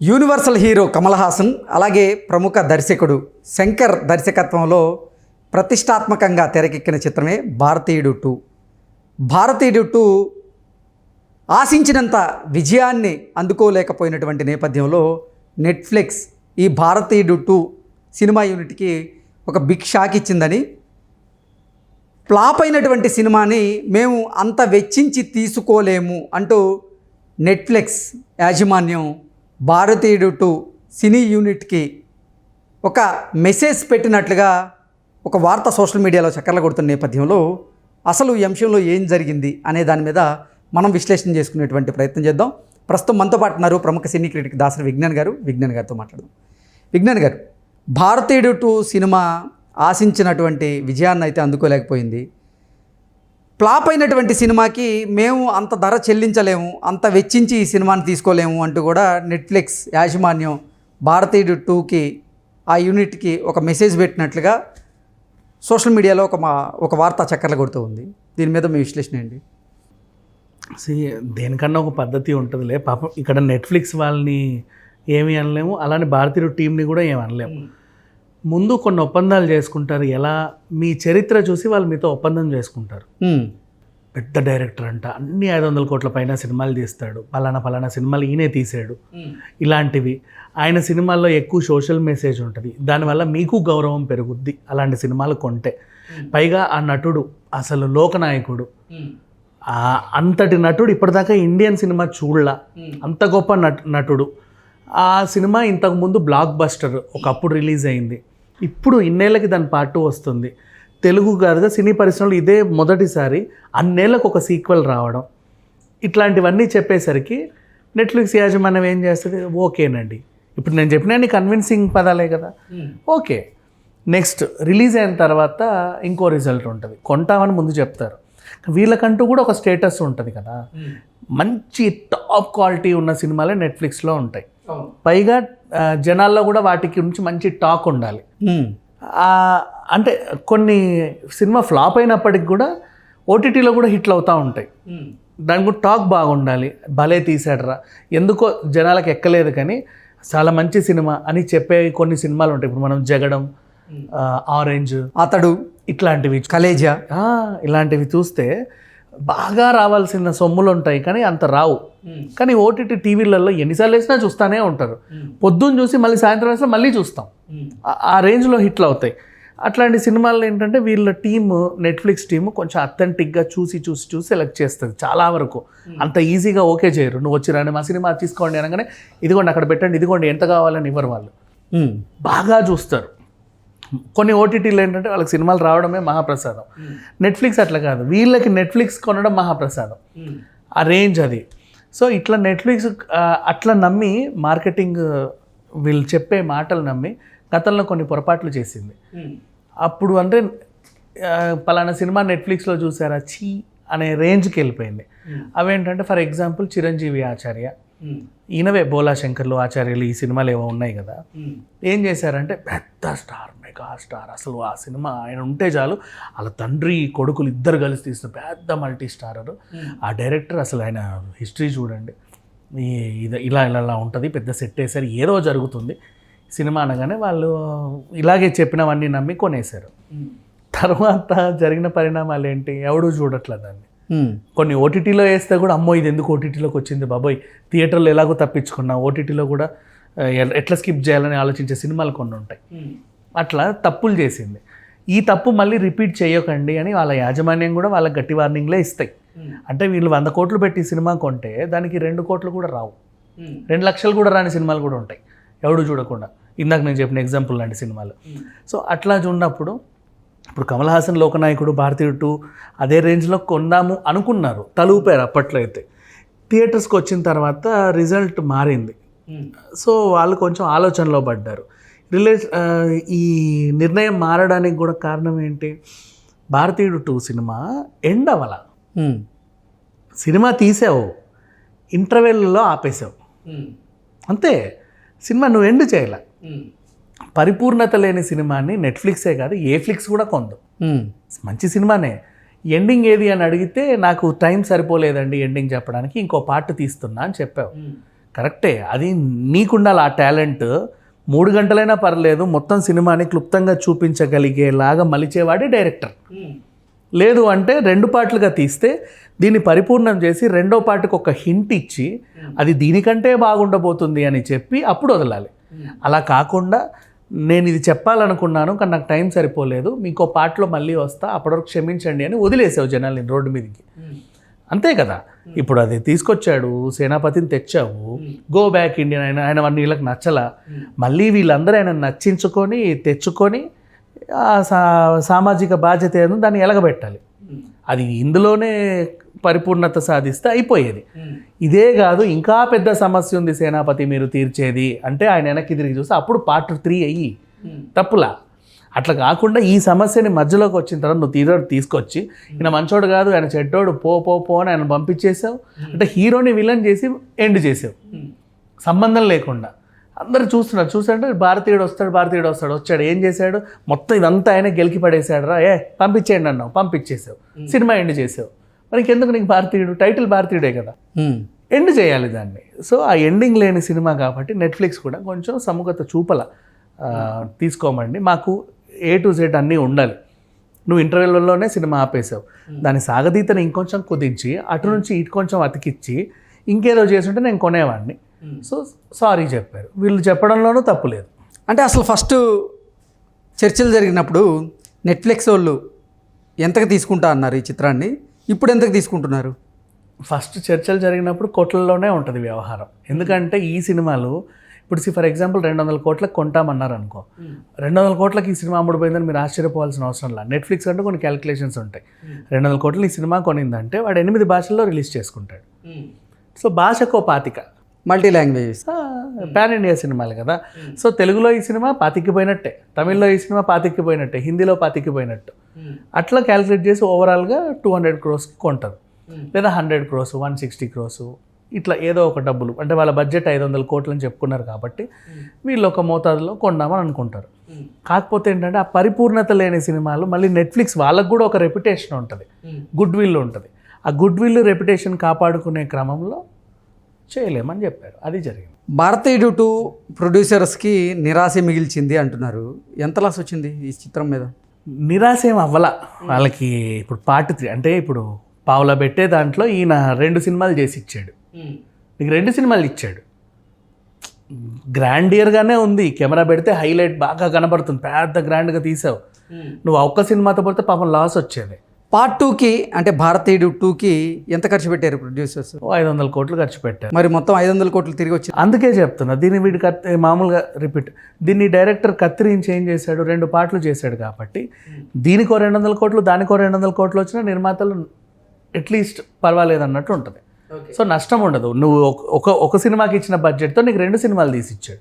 Universal hero Kamal Haasan అలాగే ప్రముఖ దర్శకుడు శంకర్ దర్శకత్వంలో ప్రతిష్టాత్మకంగా తెరకెక్కిన చిత్రమే భారతీయుడు టూ. భారతీయుడు టూ ఆశించినంత విజయాన్ని అందుకోలేకపోయినటువంటి నేపథ్యంలో నెట్ఫ్లిక్స్ ఈ భారతీయుడు టూ సినిమా యూనిట్కి ఒక బిగ్ షాక్ ఇచ్చిందని ఫ్లాప్ అయినటువంటి సినిమాని మేము అంత వెచ్చించి తీసుకోలేము అంటూ నెట్ఫ్లిక్స్ యాజమాన్యం భారతీయుడు టు సినీ యూనిట్కి ఒక మెసేజ్ పెట్టినట్లుగా ఒక వార్త సోషల్ మీడియాలో చక్కర్లు కొడుతున్న నేపథ్యంలో అసలు ఈ అంశంలో ఏం జరిగింది అనే దాని మీద మనం విశ్లేషణ చేసుకునేటువంటి ప్రయత్నం చేద్దాం. ప్రస్తుతం మనతో పాటు ఉన్నారు ప్రముఖ సినీ క్రిటిక్ దాసరి విజ్ఞాన్ గారు. విజ్ఞాన్ గారితో మాట్లాడదాం. విజ్ఞాన్ గారు భారతీయుడు టూ సినిమా ఆశించినటువంటి విజయాన్ని అయితే అందుకోలేకపోయింది. ఫ్లాప్ అయినటువంటి సినిమాకి మేము అంత ధర చెల్లించలేము అంత వెచ్చించి ఈ సినిమాని తీసుకోలేము అంటూ కూడా నెట్ఫ్లిక్స్ యాజమాన్యం భారతీయుడు టూకి ఆ యూనిట్కి ఒక మెసేజ్ పెట్టినట్లుగా సోషల్ మీడియాలో ఒక మా ఒక వార్త చక్కర్లు కొడుతూ ఉంది. దీని మీద మీ విశ్లేషణ ఏంటి? See, దేనికన్నా ఒక పద్ధతి ఉంటుందిలే. పాపం ఇక్కడ నెట్ఫ్లిక్స్ వాళ్ళని ఏమీ అనలేము అలానే భారతీయుడు టీంని కూడా ఏమి అనలేము. ముందు కొన్ని ఒప్పందాలు చేసుకుంటారు. ఎలా? మీ చరిత్ర చూసి వాళ్ళు మీతో ఒప్పందం చేసుకుంటారు. పెద్ద డైరెక్టర్ అంట. అన్ని ఐదు వందల కోట్ల పైన సినిమాలు తీస్తాడు. పలానా పలానా సినిమాలు ఈయనే తీసాడు. ఇలాంటివి. ఆయన సినిమాల్లో ఎక్కువ సోషల్ మెసేజ్ ఉంటుంది. దానివల్ల మీకు గౌరవం పెరుగుద్ది. అలాంటి సినిమాలు కొంటే. పైగా ఆ నటుడు అసలు లోకనాయకుడు అంతటి నటుడు ఇప్పటిదాకా ఇండియన్ సినిమా చూడలా. అంత గొప్ప నట్ నటుడు. ఆ సినిమా ఇంతకుముందు బ్లాక్ బస్టర్ ఒకప్పుడు రిలీజ్ అయింది. ఇప్పుడు ఇన్నేళ్ళకి దాని పార్ట్ టూ వస్తుంది. తెలుగు కాదుగా సినీ పరిశ్రమలో ఇదే మొదటిసారి అన్నేళ్ళకు ఒక సీక్వెల్ రావడం. ఇట్లాంటివన్నీ చెప్పేసరికి నెట్ఫ్లిక్స్ యాజమాన్యం ఏం చేస్తుంది? ఓకేనండి. ఇప్పుడు నేను చెప్పిన కన్విన్సింగ్ పదాలే కదా. ఓకే. నెక్స్ట్ రిలీజ్ అయిన తర్వాత ఇంకో రిజల్ట్ ఉంటుంది. కొంటామని ముందు చెప్తారు. వీళ్ళకంటూ కూడా ఒక స్టేటస్ ఉంటుంది కదా. మంచి టాప్ క్వాలిటీ ఉన్న సినిమాలే నెట్ఫ్లిక్స్లో ఉంటాయి. పైగా జనాల్లో కూడా వాటికి నుంచి మంచి టాక్ ఉండాలి. అంటే కొన్ని సినిమా ఫ్లాప్ అయినప్పటికి కూడా ఓటీటీలో కూడా హిట్లు అవుతూ ఉంటాయి. దాని కూడా టాక్ బాగుండాలి. భలే తీసాడరా ఎందుకో జనాలకు ఎక్కలేదు కానీ చాలా మంచి సినిమా అని చెప్పే కొన్ని సినిమాలు ఉంటాయి. ఇప్పుడు మనం జగడం ఆరెంజ్ అతడు ఇట్లాంటివి కలేజా? ఇలాంటివి చూస్తే బాగా రావాల్సిన సొమ్ములు ఉంటాయి కానీ అంత రావు. కానీ ఓటీటీ టీవీలలో ఎన్నిసార్లు వేసినా చూస్తానే ఉంటారు. పొద్దున్న చూసి మళ్ళీ సాయంత్రం వేసినా మళ్ళీ చూస్తాం. ఆ- రేంజ్లో హిట్లు అవుతాయి. అట్లాంటి సినిమాలు ఏంటంటే వీళ్ళ టీము నెట్ఫ్లిక్స్ టీము కొంచెం అథెంటిక్గా చూసి చూసి చూసి సెలెక్ట్ చేస్తుంది చాలా వరకు. అంత ఈజీగా ఓకే చేయరు. నువ్వు వచ్చి రండి మా సినిమా తీసుకోండి అనగానే ఇదిగోండి అక్కడ పెట్టండి ఇదిగోండి ఎంత కావాలని ఇవ్వరు వాళ్ళు. బాగా చూస్తారు. కొన్ని ఓటీటీలు ఏంటంటే వాళ్ళకి సినిమాలు రావడమే మహాప్రసాదం. నెట్ఫ్లిక్స్ అట్లా కాదు. వీళ్ళకి నెట్ఫ్లిక్స్ కొనడం మహాప్రసాదం. ఆ రేంజ్ అది. సో ఇట్లా నెట్ఫ్లిక్స్ అట్లా నమ్మి మార్కెటింగ్ వీళ్ళు చెప్పే మాటలు నమ్మి గతంలో కొన్ని పొరపాట్లు చేసింది. అప్పుడు అంటే పలానా సినిమా నెట్ఫ్లిక్స్లో చూసారా? చీ అనే రేంజ్కి వెళ్ళిపోయింది. అవేంటంటే ఫర్ ఎగ్జాంపుల్ చిరంజీవి ఆచార్య. ఈయనవే బోలా శంకర్లు ఆచార్యులు ఈ సినిమాలు ఏవో ఉన్నాయి కదా. ఏం చేశారంటే పెద్ద స్టార్ మెగా స్టార్ అసలు ఆ సినిమా ఆయన ఉంటే చాలు వాళ్ళ తండ్రి కొడుకులు ఇద్దరు కలిసి తీసిన పెద్ద మల్టీ స్టారర్. ఆ డైరెక్టర్ అసలు ఆయన హిస్టరీ చూడండి. ఇలా ఇలా ఇలా ఉంటుంది పెద్ద సెట్ వేసారు ఏదో జరుగుతుంది. సినిమా అనగానే వాళ్ళు ఇలాగే చెప్పినవన్నీ నమ్మి కొనేశారు. తర్వాత జరిగిన పరిణామాలు ఏంటి? ఎవడూ చూడట్లేదు దాన్ని. కొన్ని ఓటీటీలో వేస్తే కూడా అమ్మో ఇది ఎందుకు ఓటీటీలోకి వచ్చింది బాబోయ్? థియేటర్లో ఎలాగో తప్పించుకున్నా ఓటీటీలో కూడా ఎట్లా స్కిప్ చేయాలని ఆలోచించే సినిమాలు కొన్ని ఉంటాయి. అట్లా తప్పులు చేసింది. ఈ తప్పు మళ్ళీ రిపీట్ చేయకండి అని వాళ్ళ యాజమాన్యం కూడా వాళ్ళకి గట్టి వార్నింగ్లే ఇస్తాయి. అంటే వీళ్ళు వంద కోట్లు పెట్టి సినిమా కొంటే దానికి రెండు కోట్లు కూడా రావు. రెండు లక్షలు కూడా రాని సినిమాలు కూడా ఉంటాయి. ఎవడు చూడకుండా. ఇందాక నేను చెప్పిన ఎగ్జాంపుల్ లాంటి సినిమాలు. సో అట్లా ఉన్నప్పుడు ఇప్పుడు కమల్ హాసన్ లోకనాయకుడు భారతీయుడు టూ అదే రేంజ్లో కొందాము అనుకున్నారు. తలూపారు అప్పట్లో అయితే థియేటర్స్కి వచ్చిన తర్వాత రిజల్ట్ మారింది. సో వాళ్ళు కొంచెం ఆలోచనలో పడ్డారు. రిలే ఈ నిర్ణయం మారడానికి కూడా కారణం ఏంటి? భారతీయుడు టూ సినిమా ఎండ్ అవ్వాల. సినిమా తీసావు. ఇంటర్వెల్లో ఆపేసావు. అంతే. సినిమా నువ్వు ఎండ్ చేయాల. పరిపూర్ణత లేని సినిమాని నెట్ఫ్లిక్సే కాదు ఏ ఫ్లిక్స్ కూడా కొందు. మంచి సినిమానే. ఎండింగ్ ఏది అని అడిగితే నాకు టైం సరిపోలేదండి ఎండింగ్ చెప్పడానికి ఇంకో పార్ట్ తీస్తున్నా అని చెప్పావు. కరెక్టే. అది నీకుండాలి ఆ టాలెంట్. మూడు గంటలైనా పర్లేదు మొత్తం సినిమాని క్లుప్తంగా చూపించగలిగేలాగా మలిచేవాడే డైరెక్టర్. లేదు అంటే రెండు పార్ట్లుగా తీస్తే దీన్ని పరిపూర్ణం చేసి రెండో పార్ట్కి ఒక హింట్ ఇచ్చి అది దీనికంటే బాగుండబోతుంది అని చెప్పి అప్పుడు వదలాలి. అలా కాకుండా నేను ఇది చెప్పాలనుకున్నాను కానీ నాకు టైం సరిపోలేదు. మీకు పార్ట్లో మళ్ళీ వస్తా అప్పటివరకు క్షమించండి అని వదిలేసావు జనాల్ని రోడ్డు మీదకి. అంతే కదా? ఇప్పుడు అది తీసుకొచ్చాడు సేనాపతిని తెచ్చావు గో బ్యాక్ ఇండియన్ ఆయన ఆయన వీళ్ళకి నచ్చలా. మళ్ళీ వీళ్ళందరూ ఆయన నచ్చించుకొని తెచ్చుకొని సామాజిక బాధ్యత ఏదో దాన్ని ఎలగబెట్టాలి. అది ఇందులోనే పరిపూర్ణత సాధిస్తే అయిపోయేది. ఇదే కాదు ఇంకా పెద్ద సమస్య ఉంది సేనాపతి మీరు తీర్చేది అంటే ఆయన వెనక్కి తిరిగి చూస్తే అప్పుడు పార్ట్ త్రీ అయ్యి తప్పులా. అట్లా కాకుండా ఈ సమస్యని మధ్యలోకి వచ్చిన తర్వాత నువ్వు తీరోడు తీసుకొచ్చి ఈయన మంచోడు కాదు ఆయన చెడ్డోడు పో పో పో అని ఆయన పంపించేసావు. అంటే హీరోని విలన్ చేసి ఎండ్ చేసావు. సంబంధం లేకుండా. అందరు చూస్తున్నారు చూసాడు భారతీయుడు వస్తాడు భారతీయుడు వస్తాడు వచ్చాడు ఏం చేశాడు? మొత్తం ఇదంతా ఆయన గెలికి పడేశాడు రా ఏ పంపించేయండి అన్నావు పంపించేసావు. సినిమా ఎండ్ చేసావు. మరి ఇంకెందుకు నీకు భారతీయుడు? టైటిల్ భారతీయుడే కదా. ఎండ్ చేయాలి దాన్ని. సో ఆ ఎండింగ్ లేని సినిమా కాబట్టి నెట్ఫ్లిక్స్ కూడా కొంచెం సముఖత చూపల తీసుకోమండి. మాకు ఏ టు జెడ్ అన్నీ ఉండాలి. నువ్వు ఇంటర్వెల్లోనే సినిమా ఆపేసావు దాని సాగదీతని ఇంకొంచెం కుదించి అటు నుంచి ఇటు కొంచెం అతికిచ్చి ఇంకేదో చేసుంటే నేను కొనేవాడిని సో సారీ చెప్పారు. వీళ్ళు చెప్పడంలోనూ తప్పు లేదు. అంటే అసలు ఫస్ట్ చర్చలు జరిగినప్పుడు నెట్ఫ్లిక్స్ వాళ్ళు ఎంతకు తీసుకుంటా అన్నారు ఈ చిత్రాన్ని? ఇప్పుడు ఎంతకు తీసుకుంటున్నారు? ఫస్ట్ చర్చలు జరిగినప్పుడు కోట్లలోనే ఉంటుంది వ్యవహారం. ఎందుకంటే ఈ సినిమాలు ఇప్పుడు ఫర్ ఎగ్జాంపుల్ రెండు వందల కోట్లకు కొంటామన్నారు అనుకో రెండు వందల కోట్లకి ఈ సినిమా అమ్ముడుపోయిందని మీరు ఆశ్చర్యపోవాల్సిన అవసరం లేదు. నెట్ఫ్లిక్స్ అంటే కొన్ని క్యాలిక్యులేషన్స్ ఉంటాయి. రెండు వందల కోట్లు ఈ సినిమా కొనిందంటే వాడు ఎనిమిది భాషల్లో రిలీజ్ చేసుకుంటాడు. సో భాషకో పాతిక. మల్టీ లాంగ్వేజెస్ పాన్ ఇండియా సినిమాలు కదా. సో తెలుగులో ఈ సినిమా పాతిక్కిపోయినట్టే తమిళ్ళో ఈ సినిమా పాతిక్కిపోయినట్టే హిందీలో పాతిక్కిపోయినట్టు అట్లా క్యాలిక్యులేట్ చేసి ఓవరాల్గా టూ హండ్రెడ్ క్రోస్కి కొంటారు. లేదా hundred crores one sixty crores ఇట్లా ఏదో ఒక డబ్బులు. అంటే వాళ్ళ బడ్జెట్ ఐదు వందల కోట్లు అని చెప్పుకున్నారు కాబట్టి వీళ్ళు ఒక మోతాదులో కొందామని అనుకుంటారు. కాకపోతే ఏంటంటే ఆ పరిపూర్ణత లేని సినిమాలు మళ్ళీ నెట్ఫ్లిక్స్ వాళ్ళకు కూడా ఒక రెప్యుటేషన్ ఉంటుంది. గుడ్ విల్ ఉంటుంది. ఆ గుడ్ విల్ రెప్యుటేషన్ కాపాడుకునే క్రమంలో చేయలేమని చెప్పారు. అది జరిగింది. భారతీయుడు టూ ప్రొడ్యూసర్స్కి నిరాశ మిగిల్చింది అంటున్నారు. ఎంత లాస్ వచ్చింది ఈ చిత్రం మీద? నిరాశ ఏం అవ్వాల. వాళ్ళకి ఇప్పుడు పార్ట్ త్రీ అంటే ఇప్పుడు పావులా పెట్టే దాంట్లో ఈయన రెండు సినిమాలు చేసి ఇచ్చాడు. నీకు రెండు సినిమాలు ఇచ్చాడు. గ్రాండియర్గానే ఉంది. కెమెరా పెడితే హైలైట్ బాగా కనబడుతుంది. పెద్ద గ్రాండ్గా తీసావు. నువ్వు ఒక్క సినిమాతో పడితే పాపం లాస్ వచ్చేది. పార్ట్ టూకి అంటే భారతీయుడు టూకి ఎంత ఖర్చు పెట్టారు ప్రొడ్యూసర్స్? ఓ ఐదు వందల కోట్లు ఖర్చు పెట్టారు. మరి మొత్తం ఐదు వందల కోట్లు తిరిగి వచ్చింది అందుకే చెప్తున్నా దీన్ని వీడి మామూలుగా రిపీట్ దీన్ని డైరెక్టర్ కత్తిరించి ఏం చేశాడు? రెండు పాటలు చేశాడు కాబట్టి దీనికో రెండు వందల కోట్లు దానికో రెండు వందల కోట్లు వచ్చినా నిర్మాతలు అట్లీస్ట్ పర్వాలేదు అన్నట్టు ఉంటుంది. సో నష్టం ఉండదు. నువ్వు ఒక- ఒక ఒక సినిమాకి ఇచ్చిన బడ్జెట్తో నీకు రెండు సినిమాలు తీసి ఇచ్చాడు.